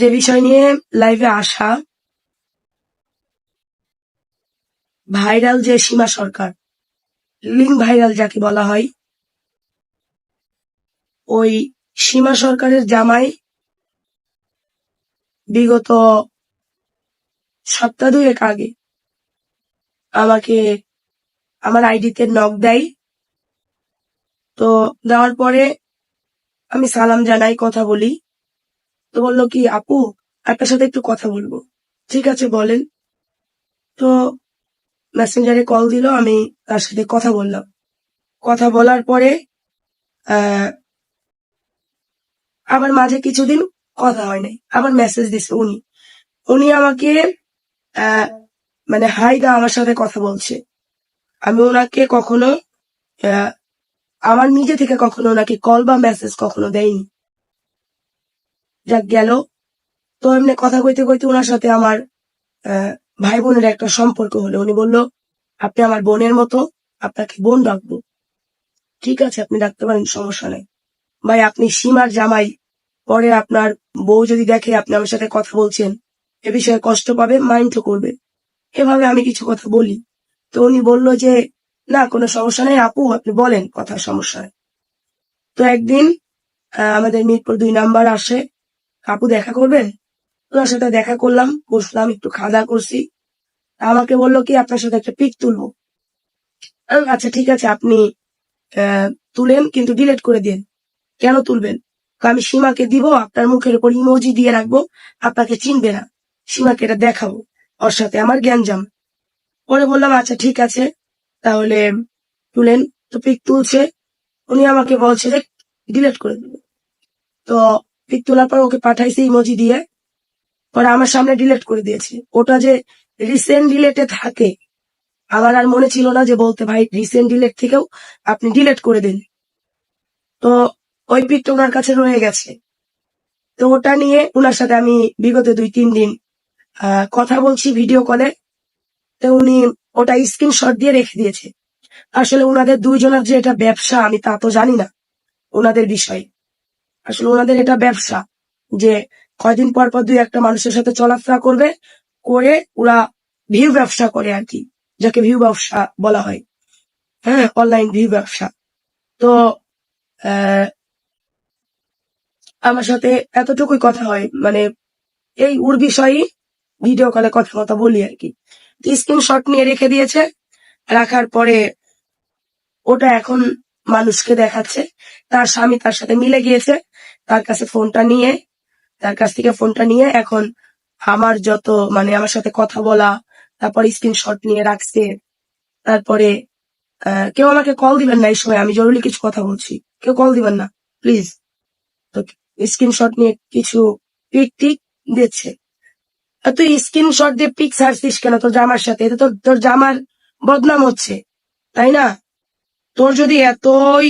যে বিষয় নিয়ে লাইভে আসা ভাইরাল যে সীমা সরকার লিঙ্ক ভাইরাল যাকে বলা হয়, ওই সীমা সরকারের জামাই বিগত সপ্তাহ দুয়েক আগে আমাকে আমার আইডিতে নক দেয়। তো দেওয়ার পরে আমি সালাম জানাই, কথা বলি। তো বলল কি, আপু, আপনার সাথে একটু কথা বলব। ঠিক আছে, বলেন। তো মেসেঞ্জারে কল দিল, আমি তার সাথে কথা বললাম। কথা বলার পরে আবার মাঝে কিছুদিন কথা হয় নাই। আবার মেসেজ দিছে উনি। উনি আমাকে মানে হাই দা, আমার সাথে কথা বলছে। আমি ওনাকে কখনো আমার নিজে থেকে কখনো ওনাকে কল বা মেসেজ কখনো দেয়নি যাক গেল। তো এমনি কথা কইতে কইতে ওনার সাথে আমার ভাই বোনের একটা সম্পর্ক হলো। উনি বলল, আপনি আমার বোনের মতো, আপনাকে বোন ডাকবো। ঠিক আছে, আপনি ডাকতে পারেন, সমস্যা নেই। ভাই, আপনি সীমার জামাই। পরে আপনার বউ যদি দেখে আপনি আমার সাথে কথা বলছেন, এ বিষয়ে কষ্ট পাবে মাইন্ড করবে। এভাবে আমি কিছু কথা বলি। তো উনি বলল যে, না, কোনো সমস্যা নেই, আপু, আপনি বলেন কথা সমস্যা তো একদিন আমাদের মিরপুর দুই নাম্বার আসে আপু দেখা করবেন? ওনার সাথে দেখা করলাম, বসলাম, একটু খাওয়া করছি। আমাকে বলল কি, আপনার সাথে একটা পিক তুলবো। আচ্ছা ঠিক আছে, আপনি তুলেন, কিন্তু ডিলেট করে দিন। কেন তুলবেন? আমি সীমাকে দিব, আপনার মুখের উপর ইমোজি দিয়ে রাখব, আপনাকে চিনবে না। সীমাকে এটা দেখাবো, ওর সাথে আমার জ্ঞানজাম পরে বললাম আচ্ছা ঠিক আছে, তাহলে, তুলেন। তো পিক তুলছে, উনি আমাকে বলছে ডিলিট করে দেবে। তো পিক তোলার পর ওকে পাঠাইছে ইমোজি দিয়ে। পরে আমার সামনে ডিলেট করে দিয়েছে। ওটা যে রিসেন্ট ডিলেটে থাকে, আমার আর মনে ছিল না যে বলতে ভাই রিসেন্ট ডিলেট থেকেও আপনি ডিলেট করে দিন। তো ওই পিকটা ওনার কাছে রয়ে গেছে। তো ওটা নিয়ে ওনার সাথে আমি বিগত দুই তিন দিন কথা বলছি ভিডিও কলে তো উনি ওটা স্ক্রিনশট দিয়ে রেখে দিয়েছে। আসলে ওনাদের দুইজনের যে এটা ব্যবসা, আমি তা তো জানি না ওনাদের বিষয়ে। আসলে ওনাদের এটা ব্যবসা যে কয়দিন পর পর দুই একটা মানুষের সাথে চলাফেরা করবে, করে ওরা ভিউ ব্যবসা করে আর কি, যাকে ভিউ ব্যবসা বলা হয়। হ্যাঁ অনলাইন ভিউ ব্যবসা। তো আমার সাথে এতটুকুই কথা হয় মানে এই ওর বিষয়ে ভিডিও কলে কথা কথা বলি আর কি। স্ক্রিনশট নিয়ে রেখে দিয়েছে, রাখার পরে ওটা এখন মানুষকে দেখাচ্ছে। তার স্বামী তার সাথে মিলে গিয়েছে তার কাছে ফোনটা নিয়ে, তার কাছ থেকে ফোনটা নিয়ে এখন আমার যত মানে আমার সাথে কথা বলা, তারপর স্ক্রিনশট নিয়ে রাখছে, তারপরে কেউ আমাকে কল দিবেন না এই সময়, আমি জরুরি কিছু কথা বলছি। কেউ কল দিবেন না প্লিজ তো স্ক্রিনশট নিয়ে কিছু পিক টিক দিচ্ছে। তুই স্ক্রিনশট দিয়ে পিক ছাড়ছিস কেন তোর জামার সাথে? এতে তোর তোর জামার বদনাম হচ্ছে, তাই না? তোর যদি এতই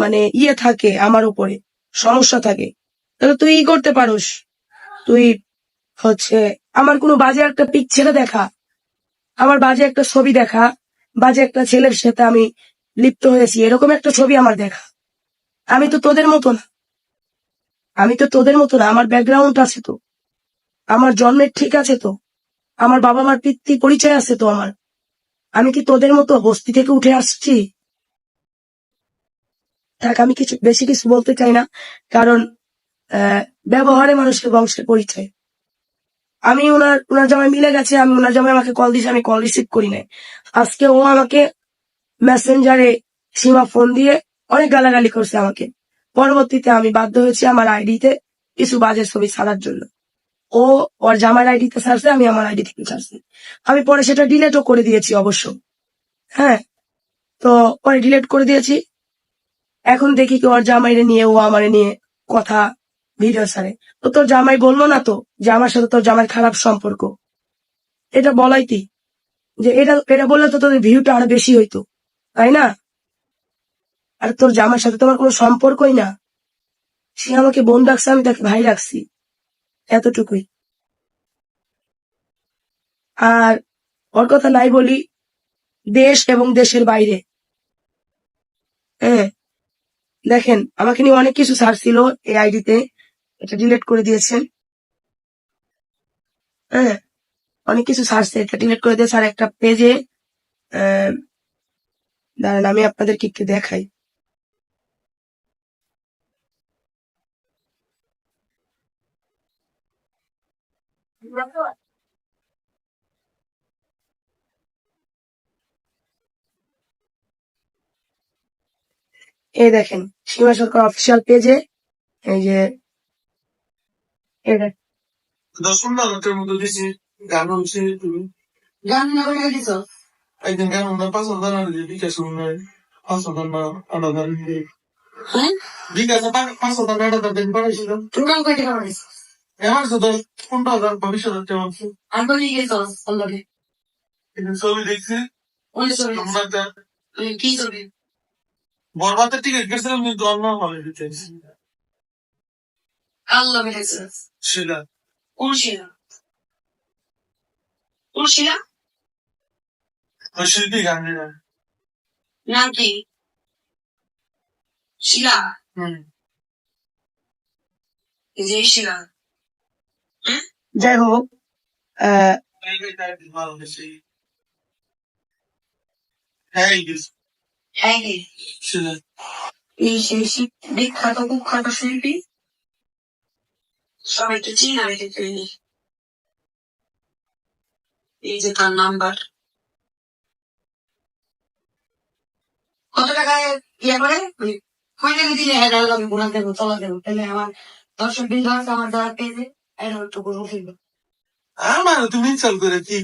মানে ইয়ে থাকে আমার উপরে সমস্যা থাকে। তাহলে তুই ই করতে পারোস। তুই হচ্ছে আমার কোনো বাজে একটা পিক ছেড়ে দেখা, আমার বাজে একটা ছবি দেখা, বাজে একটা ছেলের সাথে আমি লিপ্ত হয়েছি, এরকম একটা ছবি আমার দেখা। আমি তো তোদের মতো না। আমি তো তোদের মতো না, আমার ব্যাকগ্রাউন্ড আছে তো। আমার জন্মের ঠিক আছে তো। আমার বাবা মার পিতৃ পরিচয় আছে তো আমার। আমি কি তোদের মতো বস্তি থেকে উঠে আসছি? থাক, আমি কিছু, বেশি কিছু বলতে চাই না, কারণ ব্যবহারে মানুষের বংশের পরিচয়। আমি ওনার ওনার জামাই মিলে গেছে, আমি ওনার জামাই আমাকে কল দিয়েছে, আমি কল রিসিভ করি নাই। আজকে ও আমাকে মেসেঞ্জারে সীমা ফোন দিয়ে অনেক গালাগালি করছে আমাকে। পরবর্তীতে আমি বাধ্য হয়েছি আমার আইডিতে কিছু বাজে ছবি ছাড়ার জন্য। ও ওর জামার আইডিতে ছাড়ছে, আমি আমার আইডি থেকে ছাড়ছি। আমি পরে সেটা ডিলেটও করে দিয়েছি অবশ্য। হ্যাঁ তো পরে ডিলেট করে দিয়েছি। এখন দেখি কি ওর জামাইরে নিয়ে, ও আমারে নিয়ে কথা ভিডিও সারে তো তোর জামাই বলল না তো যে আমার সাথে তোর জামাই খারাপ সম্পর্ক? এটা বলাই কি? যে এটা এটা বললে তো তোদের ভিউটা আরও বেশি হইতো, তাই না? আর তোর জামার সাথে তোমার কোনো সম্পর্কই না। সে আমাকে বোন ডাকছে, আমি তাকে ভাই রাখছি এতটুকুই। আর ওর কথা নাই বলি, দেশ এবং দেশের বাইরে। হ্যাঁ। দেখেন, আমাকে নিয়ে অনেক কিছু ছাড়ছিল এই আইডিতে এটা ডিলিট করে দিয়েছেন। হ্যাঁ অনেক কিছু সারছে এটা ডিলিট করে দিয়েছে আর একটা পেজে দাঁড়ান, আমি আপনাদেরকে একটু দেখাই। এই দেখেন সীমা সরকার অফিসিয়াল পেজে এই যে এই দেখ। দশ পনেরো মতো দিছি গান হচ্ছে তুমি। গান না করে দিছো? একদিন গান আমরা পাঁচ হাজার আর দিয়ে বিকাশ নয় পাঁচ হাজার না আট হাজার দিয়ে। হ্যাঁ? বিকাশে পা- পাঁচ হাজার আট হাজার দিন পাঠাইছিল তুমি গান কয়টা করে দিছো এবার তো দশ পনেরো হাজার বা বিশ হাজার টাকা আছে। আর অলরেডি ছবি দেখছি। ওই ছবি। আমরা কি ছবি? বরবাদের টিকিট গেছিলাম কিন্তু অন্য হলে দিতে। আল্লাহ গেছে সেটা কোন শিলা? কোন শিলা? ওই শিল্পী গান নাম কি? শিলা? হুম। যে শিলা। যাই হোক আহ, হ্যাঁ এই হ্যাঁ সেই বিখ্যাত কুখ্যাত শিল্পী সবাই তো চিনা রেখে এই যে তার নাম্বার কত টাকায় ইয়ে করে? দিলে এটা আমি ঘোরা দেবো চলা দেবো। তাহলে আমার দর্শক বিন্দু আছে আমার দ্বারা পেয়ে এটা একটু ফিরবো আমার তুমি চাল করে কি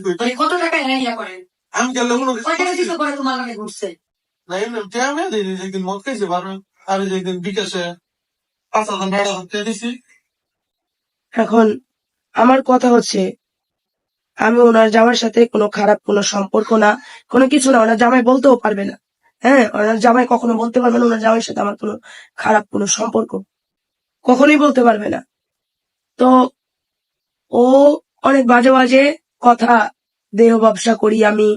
কত টাকায় ইয়া করেন আমি গেলে কোনো কয় টাকা দিতে করে তোমার ঘুরছে? এখন আমার কথা হচ্ছে, আমি ওনার জামাইয়ের সাথে কোনো খারাপ কোনো সম্পর্ক না, কোনো কিছু না, ওনার জামাই বলতেও পারবে না। হ্যাঁ ওনার জামাই কখনো বলতে পারবে না, ওনার জামাইয়ের সাথে আমার কোনো খারাপ কোনো সম্পর্ক। কখনোই বলতে পারবে না। তো ও অনেক বাজে বাজে কথা, দেহ ব্যবসা করি আমি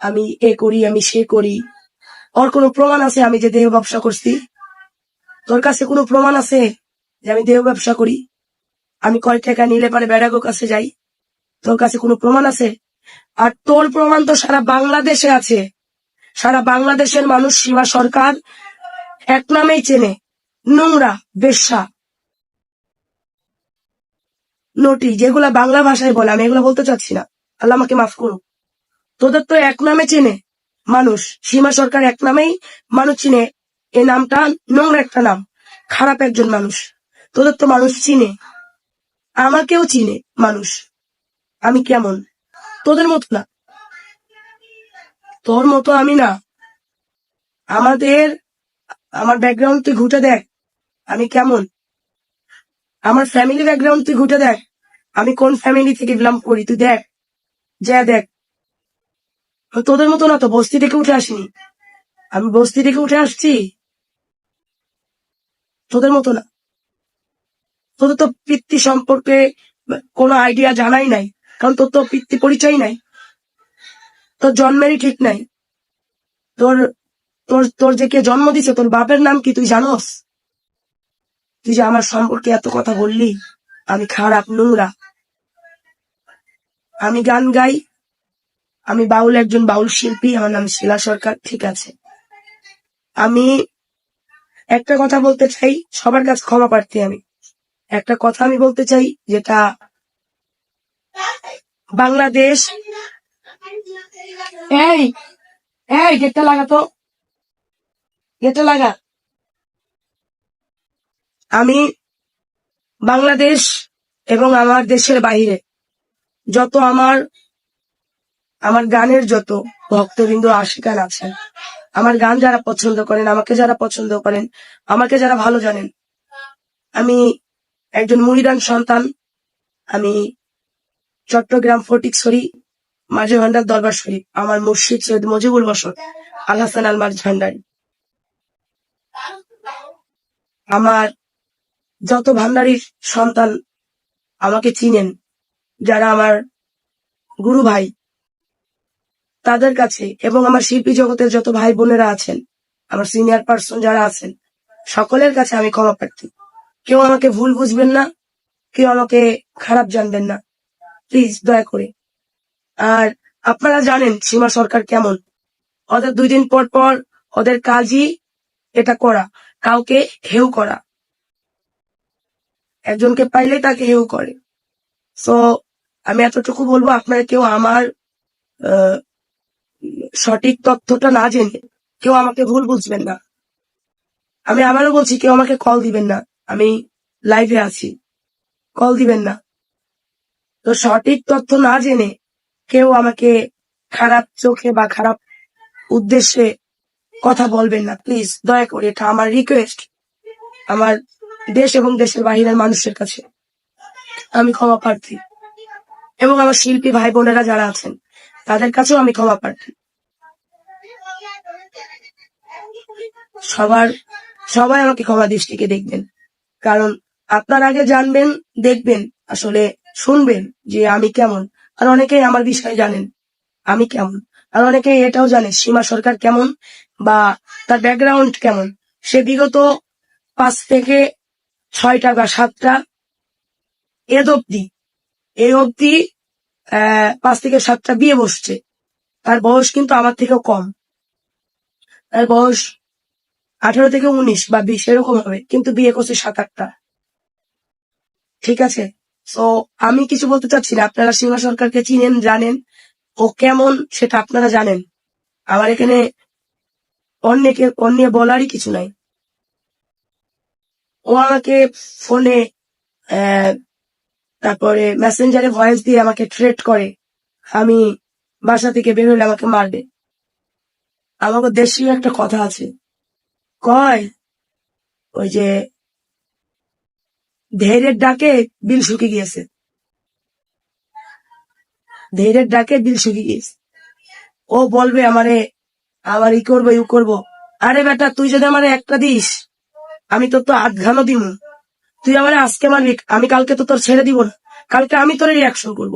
আমি এ করি, আমি সে করি। ওর কোনো প্রমাণ আছে আমি যে দেহ ব্যবসা করছি? তোর কাছে কোনো প্রমাণ আছে যে আমি দেহ ব্যবসা করি? আমি কয় টাকা নিলে পারে বেড়াগো কাছে যাই? তোর কাছে কোনো প্রমাণ আছে? আর তোর প্রমাণ তো সারা বাংলাদেশে আছে। সারা বাংলাদেশের মানুষ সীমা সরকার এক নামেই চেনে। নোংরা, বেশ্যা। নটি, যেগুলা বাংলা ভাষায় বলে, আমি এগুলো বলতে চাচ্ছি না। আল্লাহ আমাকে মাফ করুক। তোদের তো এক নামে চেনে। মানুষ। সীমা সরকার এক নামেই মানুষ চিনে। এই নামটা নোংরা একটা নাম। খারাপ একজন মানুষ। তোদের তো মানুষ চিনে। আমাকেও চিনে মানুষ। আমি কেমন? তোদের মতো না। তোর মতো আমি না। আমাদের, আমার ব্যাকগ্রাউন্ড তুই ঘুটে দেখ। আমি কেমন? আমার ফ্যামিলি ব্যাকগ্রাউন্ড তুই ঘুটে দেখ। আমি কোন ফ্যামিলি থেকে বিলং করি তুই দেখ। যা দেখ। তোদের মতো না তো বস্তি থেকে উঠে আসিনি। আমি বস্তি থেকে উঠে আসছি। তোদের মতো না। তোদের তো পিতৃ সম্পর্কে কোনো আইডিয়া জানাই নাই, কারণ তোর তো পিতৃ পরিচয় নাই। তোর জন্মেরই ঠিক নাই। তোর তোর তোর যে কে জন্ম দিছে, তোর বাপের নাম কি তুই জানোস? তুই যে আমার সম্পর্কে এত কথা বললি, আমি খারাপ নোংরা। আমি গান গাই আমি বাউল একজন বাউল শিল্পী, আমার নাম শিলা সরকার, ঠিক আছে। আমি একটা কথা বলতে চাই, সবার কাছে ক্ষমা প্রার্থী আমি। একটা কথা আমি বলতে চাই, যেটা বাংলাদেশ এই এই, গেটটা লাগাতো গেটটা লাগা। আমি বাংলাদেশ এবং আমার দেশের বাইরে যত আমার আমার গানের যত ভক্তবৃন্দ আশিকান আছেন, আমার গান যারা পছন্দ করেন, আমাকে যারা পছন্দ করেন, আমাকে যারা ভালো জানেন, আমি একজন মুড়িদান সন্তান, আমি চট্টগ্রাম ফটিক ফটিকছড়ি মাঝে ভান্ডার দরবার শরীফ আমার মুর্শিদ সৈয়দ মজিবুল বসর আল হাসান আল মার্জ ভান্ডারি। আমার যত ভান্ডারির সন্তান আমাকে চিনেন, যারা আমার গুরু ভাই তাদের কাছে এবং আমার শিল্পী জগতের যত ভাই বোনেরা আছেন, আমার সিনিয়র পার্সন যারা আছেন, সকলের কাছে আমি ক্ষমা প্রার্থী। কেউ আমাকে ভুল বুঝবেন না, কেউ আমাকে খারাপ জানবেন না। প্লিজ দয়া করে। আর আপনারা জানেন সীমা সরকার কেমন। ওদের দুই দিন পর পর ওদের কাজই এটা করা, কাউকে হেউ করা। একজনকে পাইলে তাকে হেউ করে। সো আমি এতটুকু বলব, আপনারা কেউ আমার সঠিক তথ্যটা না জেনে কেউ আমাকে ভুল বুঝবেন না। আমি আবারও বলছি, কেউ আমাকে কল দিবেন না। আমি লাইভে আছি। কল দিবেন না। তো সঠিক তথ্য না জেনে কেউ আমাকে খারাপ চোখে বা খারাপ উদ্দেশ্যে কথা বলবেন না। প্লিজ দয়া করে এটা আমার রিকোয়েস্ট আমার দেশ এবং দেশের বাহিরের মানুষের কাছে। আমি ক্ষমা প্রার্থী। এবং আমার শিল্পী ভাই বোনেরা যারা আছেন তাদের কাছেও আমি ক্ষমা প্রার্থী। সবার, সবাই আমাকে ক্ষমা দৃষ্টিকে দেখবেন। কারণ আপনার আগে জানবেন, দেখবেন, আসলে শুনবেন যে আমি কেমন। আর অনেকেই আমার বিষয়ে জানেন, আমি কেমন। আর অনেকেই এটাও জানে সীমা সরকার কেমন বা তার ব্যাকগ্রাউন্ড কেমন। সে বিগত পাঁচ থেকে ছয়টা বা সাতটা এদ অব্দি এই অব্দি পাঁচ থেকে সাতটা বিয়ে বসছে। তার বয়স কিন্তু আমার থেকেও কম। তার বয়স আঠারো থেকে উনিশ বা বিশ এরকম হবে, কিন্তু বিয়ে করছে সাত, আটটা। ঠিক আছে? তো আমি কিছু বলতে চাচ্ছি না। আপনারা সীমা সরকারকে চিনেন, জানেন। ও কেমন সেটা আপনারা জানেন। আমার এখানে অন্যকে অন্য বলারই কিছু নাই। ও আমাকে ফোনে তারপরে মেসেঞ্জারে ভয়েস দিয়ে আমাকে থ্রেট করে। আমি বাসা থেকে বের হলে আমাকে মারবে। আমাকে দেশীয় একটা কথা আছে। কয়? ওই যে ধৈর্যের ডাকে বিল শুকিয়ে গিয়েছে। ধৈর্যের ডাকে বিল শুকিয়ে গিয়েছে। ও বলবে আমারে, আবার ই করব ইউ করব। আরে বেটা, তুই যদি আমার একটা দিস, আমি তোর তো আধ ঘানো দিব তুই আমার আজকে মারবি, আমি কালকে তো তোর ছেড়ে দিব না। কালকে আমি তোর রিয়াকশন করব।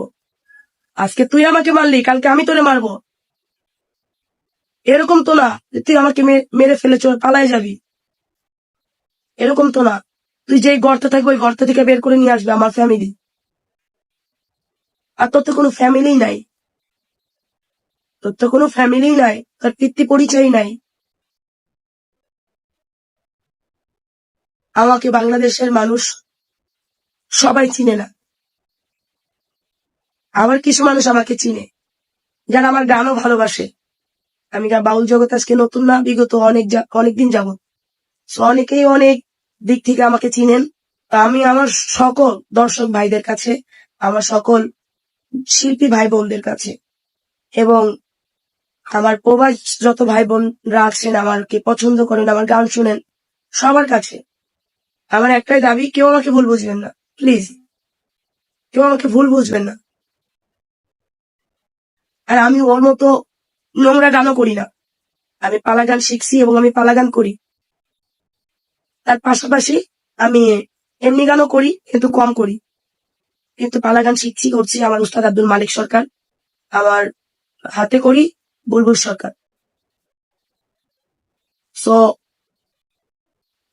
আজকে তুই আমাকে মারলি, কালকে আমি তোরে মারবো। এরকম তো না তুই আমাকে মেরে ফেলে চলে পালাই যাবি। এরকম তো না। তুই যেই গর্তে থাকবি, ওই গর্ত থেকে বের করে নিয়ে আসবে আমার ফ্যামিলি আর তোর তো কোনো ফ্যামিলি নাই। তোর তো কোনো ফ্যামিলি নাই, তোর পিতৃ পরিচয় নাই। আমাকে বাংলাদেশের মানুষ সবাই চিনে না। আবার কিছু মানুষ আমাকে চিনে, যারা আমার গানও ভালোবাসে। আমি বাউল জগৎ আজকে নতুন না, বিগত অনেক অনেকদিন যাব So, অনেকেই অনেক দিক থেকে আমাকে চিনেন। তো আমি আমার সকল দর্শক ভাইদের কাছে, আমার সকল শিল্পী ভাই বোনদের কাছে এবং আমার প্রবাস যত ভাই বোনরা আছেন, আমাকে পছন্দ করেন, আমার গান শুনেন, সবার কাছে আমার একটাই দাবি, কেউ আমাকে ভুল বুঝবেন না। প্লিজ কেউ আমাকে ভুল বুঝবেন না। আর আমি ওর মতো নোংরা গানও করি না। আমি পালা গান শিখছি এবং আমি পালা গান করি। তার পাশাপাশি আমি এমনি গানও করি, কিন্তু কম করি। কিন্তু পালা গান শিখছি, করছি আমার উস্তাদ আব্দুল মালিক সরকার। আমার হাতে করি বুলবুল সরকার। সো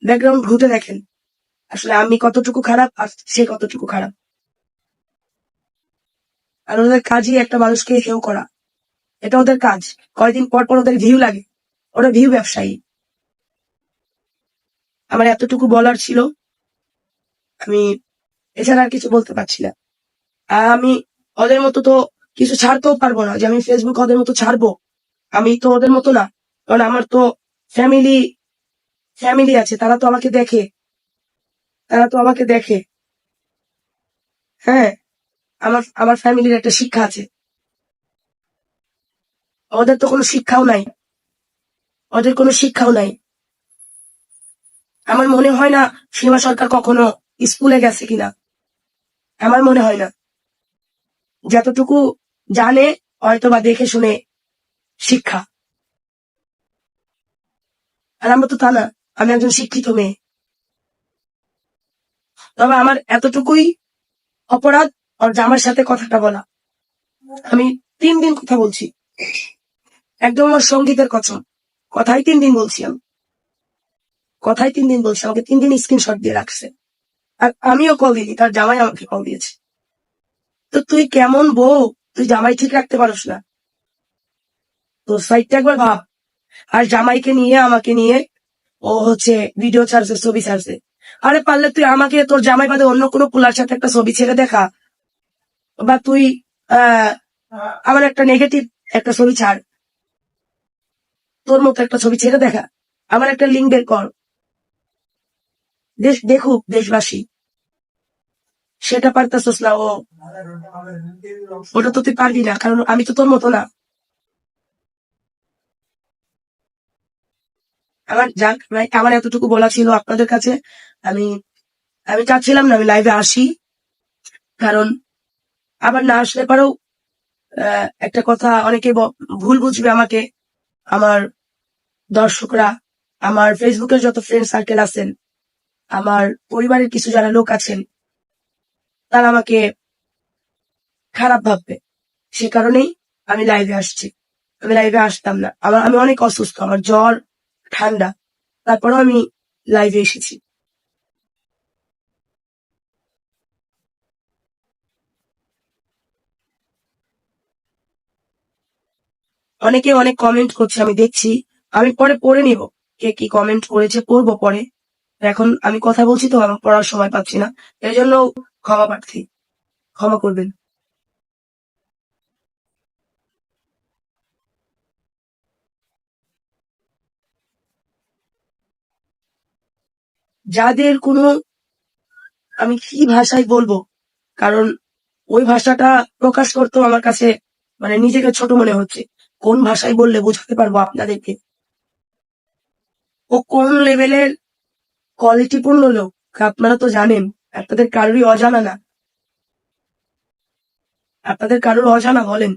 ব্যাকগ্রাউন্ড ঘুটে দেখেন। আসলে আমি কতটুকু খারাপ আর সে কতটুকু খারাপ? আর ওদের কাজই একটা মানুষকে হেউ করা। এটা ওদের কাজ। কয়েকদিন পর পর ওদের ভিউ লাগে। ওরা ভিউ ব্যবসায়ী। আমার এতটুকু বলার ছিল, আমি এছাড়া আর কিছু বলতে পারছি না। আর আমি ওদের মতো তো কিছু ছাড়তেও পারব না, যে আমি ফেসবুক ওদের মতো ছাড়বো। আমি তো ওদের মতো না। কারণ আমার তো ফ্যামিলি ফ্যামিলি আছে, তারা তো আমাকে দেখে। তারা তো আমাকে দেখে। হ্যাঁ আমার আমার ফ্যামিলির একটা শিক্ষা আছে। ওদের তো কোনো শিক্ষাও নাই। ওদের কোনো শিক্ষাও নাই। আমার মনে হয় না সীমা সরকার কখনো স্কুলে গেছে কিনা। আমার মনে হয় না। যতটুকু জানে হয়তো বা দেখে শুনে শিক্ষা। আর আমরা তো তা না, আমি একজন শিক্ষিত মেয়ে। তবে আমার এতটুকুই অপরাধ ওর জামার সাথে কথাটা বলা। আমি তিন দিন কথা বলছি। একদম আমার সঙ্গীতের কথা কথাই তিন দিন বলছি আমি। কথাই তিন দিন বলছি, আমাকে তিন দিন স্ক্রিনশট দিয়ে রাখছে। আর আমিও কল দিইনি, তার জামাই আমাকে কল দিয়েছে। তো তুই কেমন বউ? তুই জামাই ঠিক রাখতে পারস না। তোর সাইডটা একবার ভাব। আর জামাইকে নিয়ে, আমাকে নিয়ে ও হচ্ছে ভিডিও ছাড়ছে, ছবি ছাড়ছে। আরে পারলে তুই আমাকে, তোর জামাই বাদে অন্য কোনো পোলার সাথে একটা ছবি ছেড়ে দেখা। বা তুই আমার একটা নেগেটিভ একটা ছবি ছাড়। তোর মতো একটা ছবি ছেড়ে দেখা। আমার একটা লিঙ্ক বের কর। দেশ, দেখুক দেশবাসী। সেটা পারতাছস না, ও। ওটা তো তুই পারবি না, কারণ আমি তো তোর মতো না। আমার যাক আমার এতটুকু বলা ছিল আপনাদের কাছে। আমি আমি চাচ্ছিলাম না আমি লাইভে আসি। কারণ আবার না আসলে পরেও একটা কথা অনেকে ভুল বুঝবে আমাকে। আমার দর্শকরা, আমার ফেসবুকের যত ফ্রেন্ড সার্কেল আছেন, আমার পরিবারের কিছু যারা লোক আছেন, তারা আমাকে খারাপ ভাববে। সে কারণেই আমি লাইভে আসছি। আমি লাইভে আসতাম না। আমার, আমি অনেক অসুস্থ, আমার জ্বর, ঠান্ডা, তারপরেও আমি লাইভে এসেছি। অনেকে অনেক কমেন্ট করছে, আমি দেখছি। আমি পরে পড়ে নিব। কে কি কমেন্ট করেছে, পড়ব পরে। এখন আমি কথা বলছি তো, আমার পড়ার সময় পাচ্ছি না। এই জন্য ক্ষমা প্রার্থী, ক্ষমা করবেন। যাদের কোনো, আমি কি ভাষায় বলব? কারণ ওই ভাষাটা প্রকাশ করতেও আমার কাছে মানে নিজেকে ছোট মনে হচ্ছে। কোন ভাষায় বললে বোঝাতে পারব আপনাদেরকে? ও কোন লেভেলের কোয়ালিটিপূর্ণ লোক? আপনারা তো জানেন, আপনাদের কারোরই অজানা না। আপনাদের কারোর অজানা বলেন।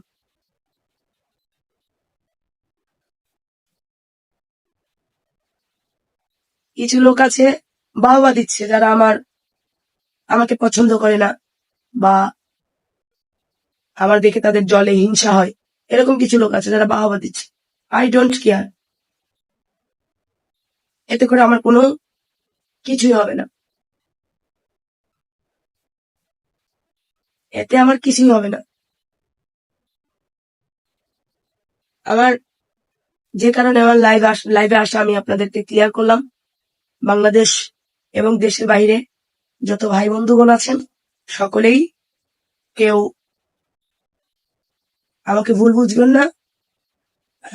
কিছু লোক আছে, বাহবা দিচ্ছে যারা আমার, আমাকে পছন্দ করে না, বা আমার দেখে তাদের জলে হিংসা হয়। এরকম কিছু লোক আছে যারা বাহবা দিচ্ছে। আই ডোন্ট কেয়ার এতে করে আমার কোনো কিছুই হবে না। এতে আমার কিছুই হবে না। আমার যে কারণে আমার লাইভ লাইভে আসা আমি আপনাদেরকে ক্লিয়ার করলাম। বাংলাদেশ এবং দেশের বাইরে যত ভাই বন্ধুগণ আছেন, সকলেই কেউ আমাকে ভুল বুঝবেন না।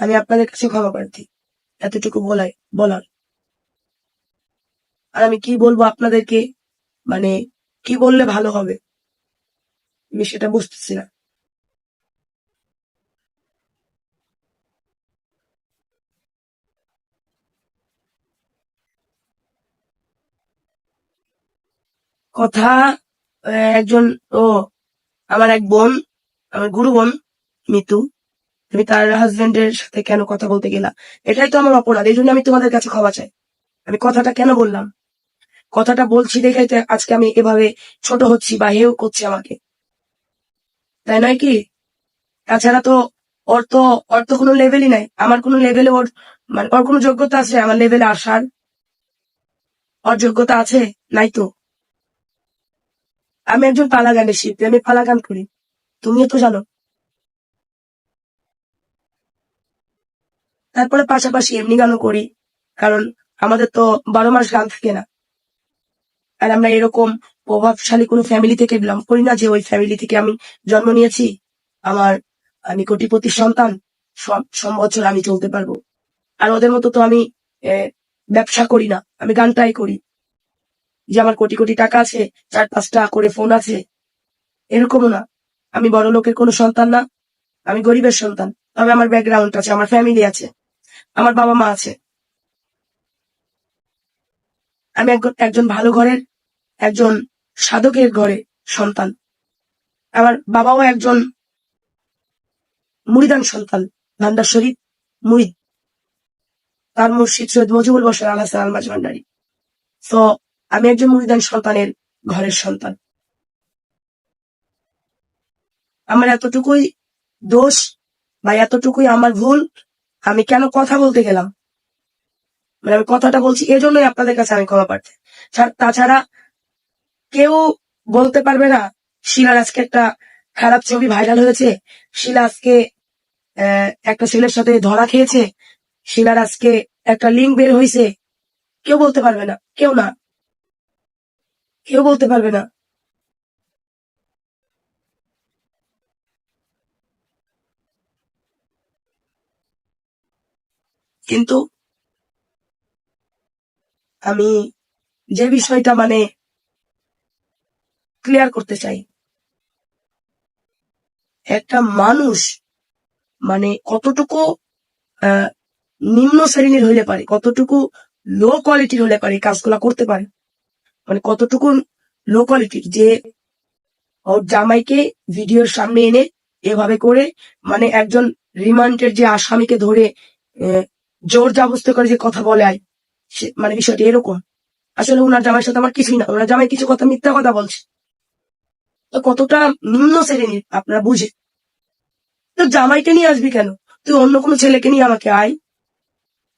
আমি আপনাদের কাছে ক্ষমা প্রার্থী। এতটুকু বলাই, বলার। আর আমি কি বলব আপনাদেরকে? মানে কি বললে ভালো হবে? আমি সেটা বুঝতেছি না। কথা, একজন, ও, আমার এক বোন, আমার গুরু বোন মিতু তুমি তার হাজবেন্ডের সাথে কেন কথা বলতে গেলা? এটাই তো আমার অপরাধ, এই জন্য আমি তোমাদের কাছে ক্ষমা চাই। আমি কথাটা কেন বললাম? কথাটা বলছি দেখাই তো আজকে আমি এভাবে ছোট হচ্ছি বা হেউ করছি আমাকে। তাই নয় কি? তাছাড়া তো ওর তো ওর তো কোনো লেভেলই নাই। আমার কোনো লেভেলে ওর মানে ওর কোনো যোগ্যতা আছে? আমার লেভেলে আসার? ওর যোগ্যতা আছে? নাই তো। আমি একজন পালা গানের শিল্পী, আমি পালা গান করি। তুমিও তো জানো। তারপরে পাশাপাশি এমনি গানও করি, কারণ আমাদের তো বারো মাস গান থাকে না। আর আমরা এরকম প্রভাবশালী কোনো ফ্যামিলি থেকে বিলং করি না যে ওই ফ্যামিলি থেকে আমি জন্ম নিয়েছি, আমার, আমি কোটিপতি সন্তান, সব বছর আমি চলতে পারব। আর ওদের মতো তো আমি ব্যবসা করি না, আমি গানটাই করি। যে আমার কোটি কোটি টাকা আছে, চার পাঁচটা করে ফোন আছে, এরকমও না। আমি বড় লোকের কোনো সন্তান না, আমি গরিবের সন্তান, তবে আমার ব্যাকগ্রাউন্ড আছে, আমার ফ্যামিলি আছে। আমার বাবা মা আছে। আমি একজন- ভালো ঘরের, একজন সাধকের ঘরে সন্তান। আমার বাবাও একজন মুরিদান সন্তান, ভান্ডার শরীফ মুরিদ তার মুর্শিদ সৈয়দ মজিবুল বসর আল্লাহ আলমাজ ভান্ডারি তো আমি একজন মুরিদান সন্তানের ঘরের সন্তান। আমার এতটুকুই দোষ বা এতটুকুই আমার ভুল আমি কেন কথা বলতে গেলাম? মানে আমি কথাটা বলছি এজন্যই আপনাদের কাছে আমি ক্ষমা ছাড়- তাছাড়া কেউ বলতে পারবে না, শিলার আজকে একটা খারাপ ছবি ভাইরাল হয়েছে। শিলা আজকে একটা ছেলের সাথে ধরা খেয়েছে। শিলার আজকে একটা লিঙ্ক বের হয়েছে কেউ বলতে পারবে না, কেউ না। কেউ বলতে পারবে না। কিন্তু আমি যে বিষয়টা মানে ক্লিয়ার করতে চাই, একটা মানুষ মানে কতটুকু নিম্ন শ্রেণির হইলে পারে, কতটুকু লো কোয়ালিটির হলে পারে কাজগুলা করতে পারে? মানে কতটুকু লো কোয়ালিটির যে ওর জামাইকে ভিডিওর সামনে এনে এভাবে করে মানে একজন রিমান্ডের যে আসামিকে ধরে জোর জাবস্ত করে যে কথা বলে আয়। মানে বিষয়টা এরকম। আসলে ওনার জামাইয়ের সাথে আমার কিছুই না। ওনার জামাই কিছু কথা মিথ্যা কথা বলছে। তো কতটা নিম্ন শ্রেণির, আপনারা বুঝে। তো জামাইকে নিয়ে আসবি কেন? তুই অন্য কোনো ছেলেকে নিয়ে আমাকে আয়।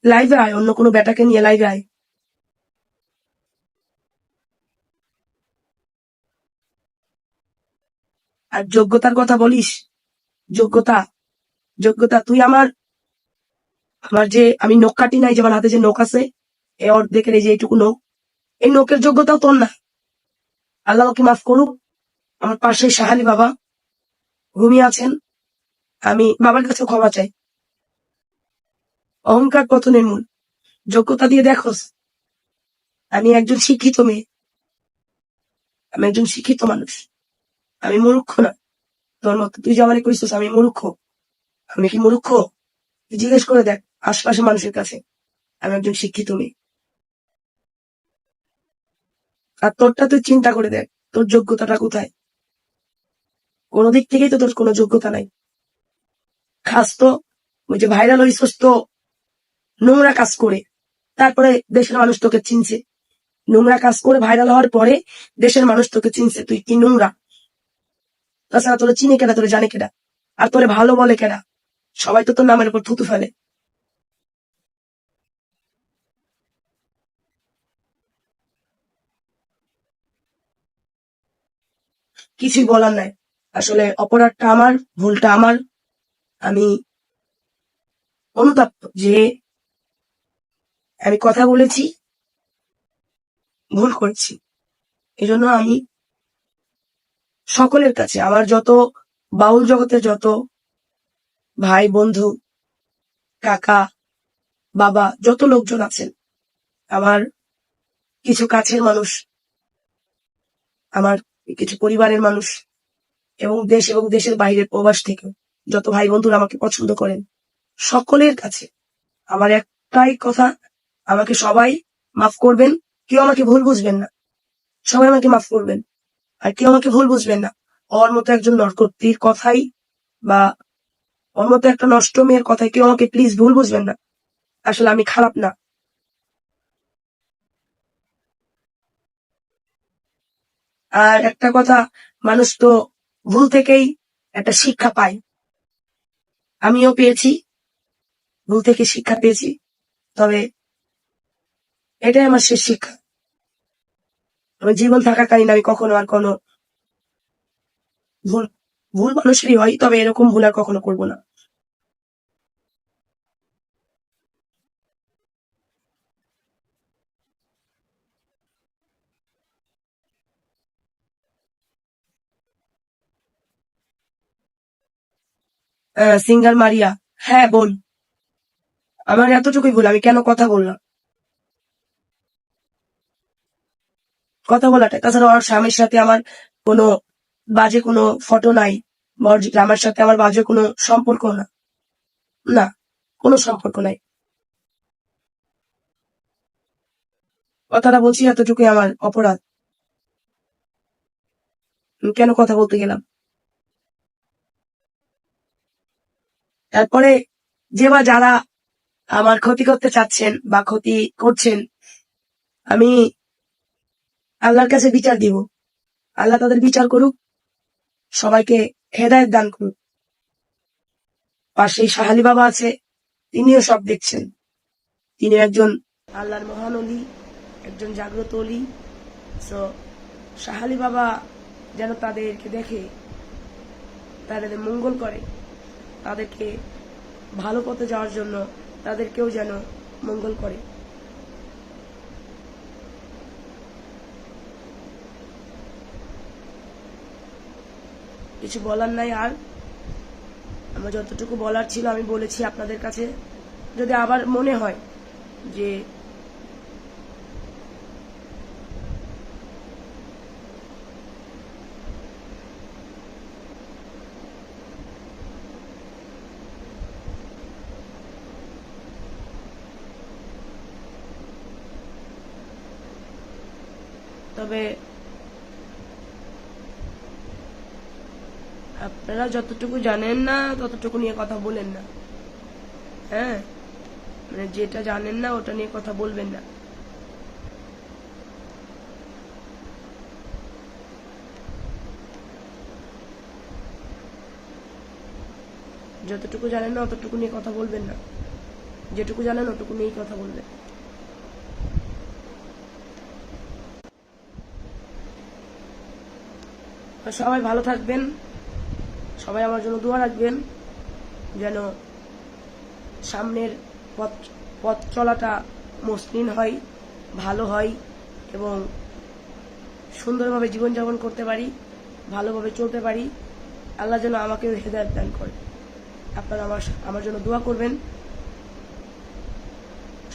লাইভে আয়, অন্য কোনো বেটাকে নিয়ে লাইভে আয়। আর যোগ্যতার কথা বলিস? যোগ্যতা? যোগ্যতা তুই আমার আমার যে আমি নখ কাটি নাই, যে আমার হাতে যে নখ আছে এই অর্ধেকের এই যে এইটুকু নখ, এই নখের যোগ্যতাও তোর না। আল্লাহ কি মাফ করুক। আমার পাশে সাহালি বাবা, ঘুমিয়ে আছেন। আমি বাবার কাছে ক্ষমা চাই। অহংকার পতনের মূল। যোগ্যতা দিয়ে দেখোস, আমি একজন শিক্ষিত মেয়ে। আমি একজন শিক্ষিত মানুষ। আমি মূর্খ না। তোর মতো তুই যে আমার আমি মূর্খ। আমি কি মূর্খ? জিজ্ঞেস করে দেখ। আশপাশে মানুষের কাছে। আমি একজন শিক্ষিত মেয়ে। আর তোরটা তুই চিন্তা করে দেখ, তোর যোগ্যতাটা কোথায়? কোনো দিক থেকেই তো তোর কোনো যোগ্যতা নাই। খাস তো, ওই যে ভাইরাল হইছস তো, নোংরা কাজ করে। তারপরে দেশের মানুষ তোকে চিনছে। নোংরা কাজ করে ভাইরাল হওয়ার পরে দেশের মানুষ তোকে চিনছে, তুই কি নোংরা? তাছাড়া তোরা চিনে কেনা তোরা জানে কেনা আর তোরে ভালো বলে কেনা সবাই তো তোর নামের উপর থুতু ফেলে। কিছুই বলার নাই। আসলে অপরাধটা আমার, ভুলটা আমার। আমি অনুতাপ্ত যে আমি কথা বলেছি, ভুল করেছি। এজন্য আমি সকলের কাছে, আমার যত বাউল জগতে যত ভাই, বন্ধু, কাকা, বাবা, যত লোকজন আছেন, আমার কিছু কাছের মানুষ, আমার কিছু পরিবারের মানুষ এবং দেশ এবং দেশের বাইরের প্রবাস থেকে যত ভাই বন্ধুরা আমাকে পছন্দ করেন, সকলের কাছে আমার একটাই কথা, আমাকে সবাই মাফ করবেন, কেউ আমাকে ভুল বুঝবেন না। সবাই আমাকে মাফ করবেন। আর কেউ আমাকে ভুল বুঝবেন না। ওর মতো একজন নরকর্তীর কথাই বা ওর মতো একটা নষ্ট মেয়ের কথাই কেউ আমাকে প্লিজ ভুল বুঝবেন না। আসলে আমি খারাপ না। আর একটা কথা, মানুষ তো ভুল থেকেই একটা শিক্ষা পায়। আমিও পেয়েছি, ভুল থেকে শিক্ষা পেয়েছি, তবে এটাই আমার শেষ শিক্ষা। আমার জীবন থাকাকালীন আমি কখনো আর কোনো ভুল ভুল মানুষেরই হয় তবে এরকম ভুল আর কখনো করব না। Singer Maria. হ্যাঁ বল। আমার এতটুকুই ভুল আমি কেন কথা বললাম? কথা বলাটা। তাছাড়া আমার স্বামীর সাথে আমার কোনো বাজে কোনো ফটো নাই। আমার সাথে আমার বাজে কোনো সম্পর্ক না। না, কোনো সম্পর্ক নাই। কথাটা বলছি এতটুকুই আমার অপরাধ। কেন কথা বলতে গেলাম? তারপরে যে বা যারা আমার ক্ষতি করতে চাচ্ছেন বা ক্ষতি করছেন, আমি আল্লাহর কাছে বিচার দিব। আল্লাহ তাদের বিচার করুক, সবাইকে হেদায়ত দান করুক। পাশেই সাহালি বাবা আছে, তিনিও সব দেখছেন। তিনি একজন আল্লাহর মহান অলি, একজন জাগ্রত অলি। সো সাহালি বাবা যেন তাদেরকে দেখে, তাদের মঙ্গল করে। তাদেরকে ভালো পথে যাওয়ার জন্য তাদেরকেও যেন মঙ্গল করে। কিছু বলার নাই আর? আমার যতটুকু বলার ছিল আমি বলেছি আপনাদের কাছে। যদি আবার মনে হয় যে তবে আপনারা যতটুকু জানেন না, ততটুকু নিয়ে কথা বলেন না। হ্যাঁ? মানে যেটা জানেন না, ওটা নিয়ে কথা বলবেন না। যতটুকু জানেন না, অতটুকু নিয়ে কথা বলবেন না। যেটুকু জানেন, ওটুকু নিয়েই কথা বলবেন। সবাই ভালো থাকবেন। সবাই আমার জন্য দোয়া রাখবেন, যেন সামনের পথ পথ চলাটা মসৃণ হয়, ভালো হয় এবং সুন্দরভাবে জীবনযাপন করতে পারি, ভালোভাবে চলতে পারি। আল্লাহ যেন আমাকেও হেদায়ত দান করে। আপনারা আমার আমার জন্য দোয়া করবেন।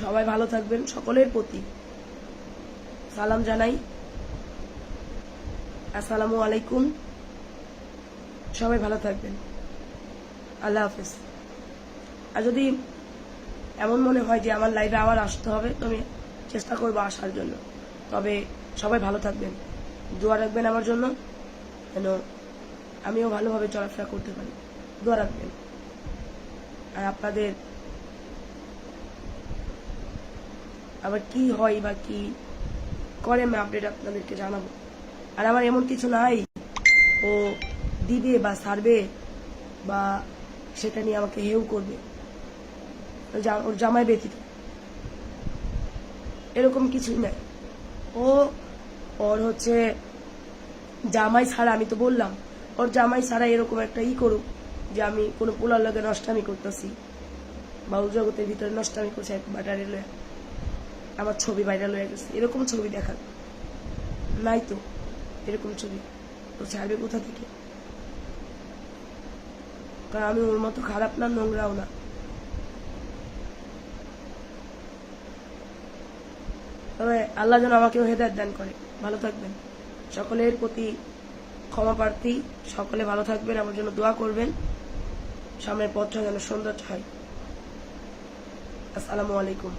সবাই ভালো থাকবেন সকলের প্রতি। সালাম জানাই। আসসালামু আলাইকুম। সবাই ভালো থাকবেন। আল্লাহ হাফেজ। আর যদি এমন মনে হয় যে আমার লাইভে আবার আসতে হবে, তো আমি চেষ্টা করব আসার জন্য। তবে সবাই ভালো থাকবেন। দোয়া রাখবেন আমার জন্য, যেন আমিও ভালোভাবে চলাফেরা করতে পারি। দোয়া রাখবেন। আর আপনাদের আবার কি হয় বা কি করে, আমি আপডেট আপনাদেরকে জানাব। আর আমার এমন কিছু নাই। ও দিবে বা সারবে বা সেটা নিয়ে আমাকে হেউ করবে। ওর জামাই ব্যতীত। এরকম কিছুই নাই। ও, ওর হচ্ছে জামাই ছাড়া, আমি তো বললাম, ওর জামাই ছাড়া এরকম একটা ই করুক যে আমি কোনো পোলার লগে নষ্টামি করতেছি বা ও জগতের ভিতরে নষ্টামি করছে এক ব্যাটারি লয়ে। আমার ছবি ভাইরাল হয়ে গেছে। এরকম ছবি দেখা নাই তো। এরকম ছবি। ও ছাড়বে কোথা থেকে? কারণ আমি ওর মতো খারাপ না, নোংরাও না। তবে আল্লাহ যেন আমাকেও হেদায়ত দান করে। ভালো থাকবেন। সকলের প্রতি ক্ষমা প্রার্থী। সকলে ভালো থাকবেন, আমার জন্য দোয়া করবেন। সামনের পথটা যেন সুন্দর হয়। আসসালামু আলাইকুম।